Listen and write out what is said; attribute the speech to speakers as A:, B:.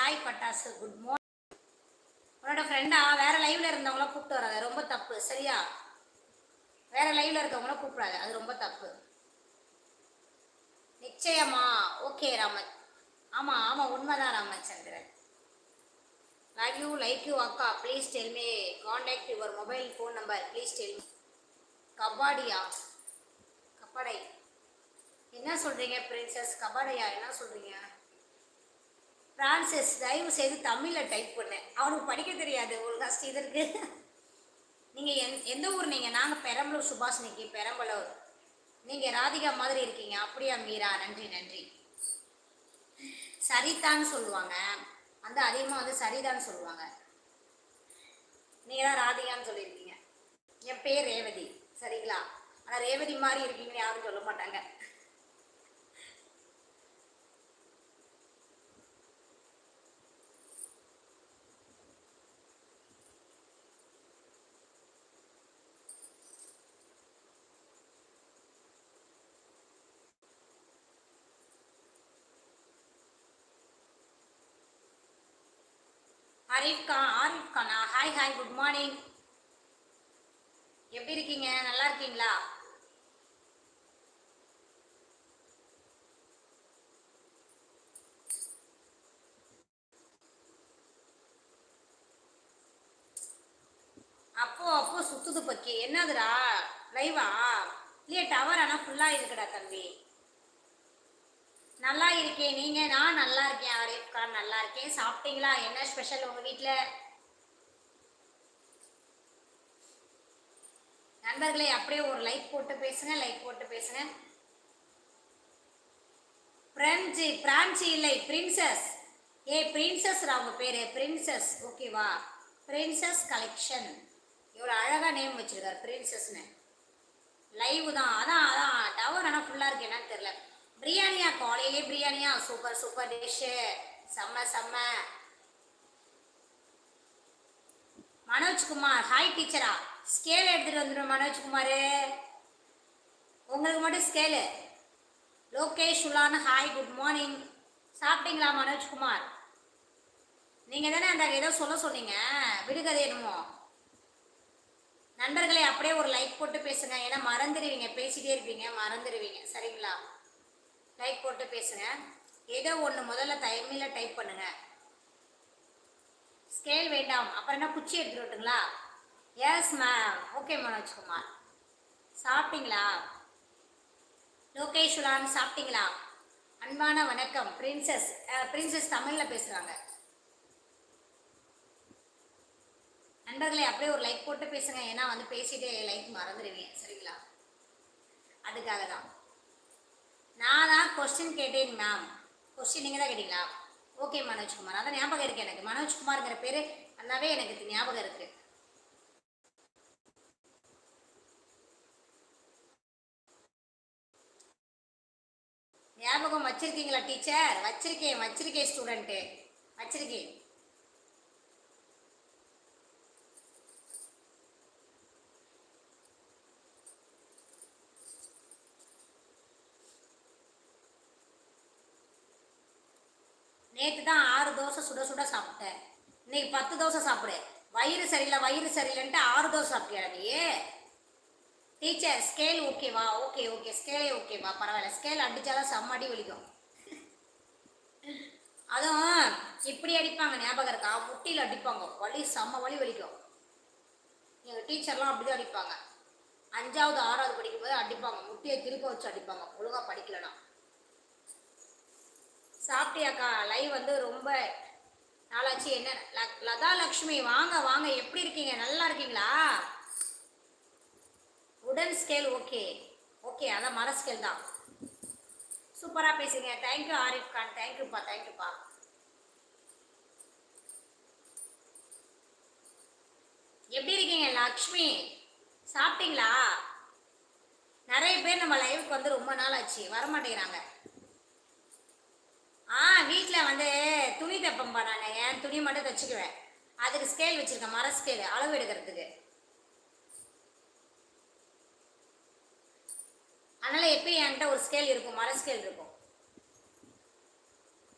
A: Hi பட்டாசு. Good morning உன்னோட ஃப்ரெண்டா வேற லைவ்ல இருந்தவங்கள கூப்பிட்டு வராது. ரொம்ப தப்பு. சரியா? வேற லைவ்ல இருக்கவங்கள கூப்பிடாது. அது ரொம்ப தப்பு. நிச்சயமா. ஓகே ராம ஆமா ஆமா உண்மைதான் Ramachandran. Love you like you அக்கா. Please tell me contact your mobile phone number please tell me Kapadia? கபடை என்ன சொல்கிறீங்க பிரின்சஸ் கபடையா? என்ன சொல்கிறீங்க ஃப்ரான்சிஸ் தயவு செய்து தமிழில் டைப் பண்ணு. அவனுக்கு படிக்க தெரியாது ஒழுங்கா ஸ்ரீதருக்கு. நீங்கள் எந் எந்த ஊர் நீங்கள் நாங்கள் பெரம்பலூர் சுபாஷினிக்கு பெரம்பலூர். நீங்கள் ராதிகா மாதிரி இருக்கீங்க. அப்படியா மீரா? நன்றி நன்றி. சரிதான்னு சொல்லுவாங்க. அந்த அதிகமாக வந்து சரிதான்னு சொல்லுவாங்க. நீங்கள் தான் ராதிகான்னு சொல்லியிருக்கீங்க. என் பேர் ரேவதி. சரிங்களா? ஆனால் ரேவதி மாதிரி இருக்கீங்கன்னு யாரும் சொல்ல மாட்டாங்க. ஆரிஃப் கான் ஆரிஃப் கானா? ஹாய் ஹாய் குட் மார்னிங் எப்படி இருக்கீங்க? நல்லா இருக்கீங்களா? அப்போ அப்போ சுத்துது பக்கி. என்னதுடா லைவா இல்லையே டவர் ஆனால் ஃபுல்லாக இருக்குடா தம்பி. நல்லா இருக்கேன். நீங்க? நான் நல்லா இருக்கேன். ஆரிஃப் கான் நல்லா இருக்கேன். சாப்பிட்டீங்களா? என்ன ஸ்பெஷல் உங்க வீட்டுல நண்பர்களே அப்படியே ஒரு லைக் போட்டு பேசுங்க லைக் போட்டு பேசுங்க. பிரெஞ்சு பிரான்சி இல்லை பிரின்சஸ். ஏ பிரின்சஸ் அவங்க பேரு? பிரின்சஸ். ஓகேவா பிரின்சஸ் கலெக்ஷன். இவ்வளோ அழகாக நேம் வச்சிருக்காரு பிரின்சஸ்னு. லைவ் தான். அதான் அதான். டவர் ஆனால் ஃபுல்லாக இருக்கு என்னன்னு தெரியல. பிரியாணியா? காலையிலே பிரியாணியா? சூப்பர் சூப்பர் டிஷ்ஷு செம்ம செம்ம. மனோஜ்குமார் ஹாய் டீச்சரா ஸ்கேல் எடுத்துட்டு வந்துடும் மனோஜ்குமார். உங்களுக்கு மட்டும் ஸ்கேலு லோகேஷ் உலான் ஹாய் குட் மார்னிங் சாப்பிட்டீங்களா மனோஜ்குமார்? நீங்கள் தானே அந்த ஏதோ சொல்ல சொன்னீங்க. விடுகதை என்னமோ. நண்பர்களை அப்படியே ஒரு லைக் போட்டு பேசுங்க. ஏன்னா மறந்துடுவீங்க. பேசிட்டே இருப்பீங்க. மறந்துடுவீங்க. சரிங்களா? லைக் போட்டு பேசுங்க. ஏதோ ஒன்று முதல்ல தமிழில் டைப் பண்ணுங்க. ஸ்கேல் வேண்டாம். அப்புறம் என்ன குச்சி எடுத்துட்டு வரட்டுங்களா? எஸ் மேம் ஓகே மனோஜ்குமார் சாப்பிட்டீங்களா? லோகேஸ்வரான் சாப்பிட்டீங்களா? அன்பான வணக்கம். பிரின்சஸ் பிரின்சஸ் தமிழில் பேசுகிறாங்க நண்பர்களே அப்படியே ஒரு லைக் போட்டு பேசுங்க. ஏன்னா வந்து பேசிட்டு லைக் மறந்துடுவீங்க. சரிங்களா? அதுக்காக தான் நான் தான் கொஸ்டின் கேட்டேன் மேம் கொஸ்டின் நீங்கள் தான் கேட்டீங்களா ஓகே மனோஜ்குமார் அதான் ஞாபகம் இருக்குது எனக்கு. மனோஜ்குமார்ங்கிற பேர் நல்லாவே எனக்கு ஞாபகம் இருக்குது ஞாபகம் வச்சிருக்கீங்களா டீச்சர் வச்சிருக்கேன் வச்சிருக்கேன் ஸ்டூடெண்ட்டு வச்சிருக்கேன். நேற்று தான் ஆறு தோசை சுட சுட சாப்பிட்டேன். இன்னைக்கு பத்து தோசை சாப்பிடு. வயிறு சரியில்லை வயிறு சரியில்லைன்ட்டு ஆறு தோசை சாப்பிட்டியா நீ? டீச்சர் ஸ்கேல் ஓகேவா ஓகே ஓகே ஸ்கேலே ஓகேவா பரவாயில்ல. ஸ்கேல் அடிச்சாலும் செம்ம வலிக்கும். அதுவும் இப்படி அடிப்பாங்க ஞாபகம் இருக்கா? முட்டியில் அடிப்பாங்க. வலி செம்ம வலி வலிக்கும். எங்கள் டீச்சர்லாம் அப்படி தான் அடிப்பாங்க. அஞ்சாவது ஆறாவது படிக்கும்போது அடிப்பாங்க. முட்டியை திருப்ப வச்சு அடிப்பாங்க. ஒழுங்காக படிக்கலன்னா. சாப்பிட்டியாக்கா? லைவ் வந்து ரொம்ப நாளாச்சு. என்ன ல- லதா லக்ஷ்மி வாங்க வாங்க. எப்படி இருக்கீங்க? நல்லா இருக்கீங்களா? உடன் ஸ்கேல் ஓகே ஓகே அதான் மர ஸ்கேல் தான். சூப்பராக பேசுங்க தேங்க்யூ ஆரிஃப் கான். தேங்க்யூப்பா தேங்க்யூப்பா எப்படி இருக்கீங்க லக்ஷ்மி? சாப்பிட்டீங்களா? நிறைய பேர் நம்ம லைவுக்கு வந்து ரொம்ப நாள் ஆச்சு வர மாட்டேங்கிறாங்க ஆ வீட்டில் வந்து துணி தைப்பேன்ப்பா நான். என் துணி மட்டும் தைச்சிக்குவேன். அதுக்கு ஸ்கேல் வச்சுருக்கேன் மர ஸ்கேல் அளவு எடுக்கிறதுக்கு. அதனால் எப்பயும் என்கிட்ட ஒரு ஸ்கேல் இருக்கும் மர ஸ்கேல் இருக்கும்.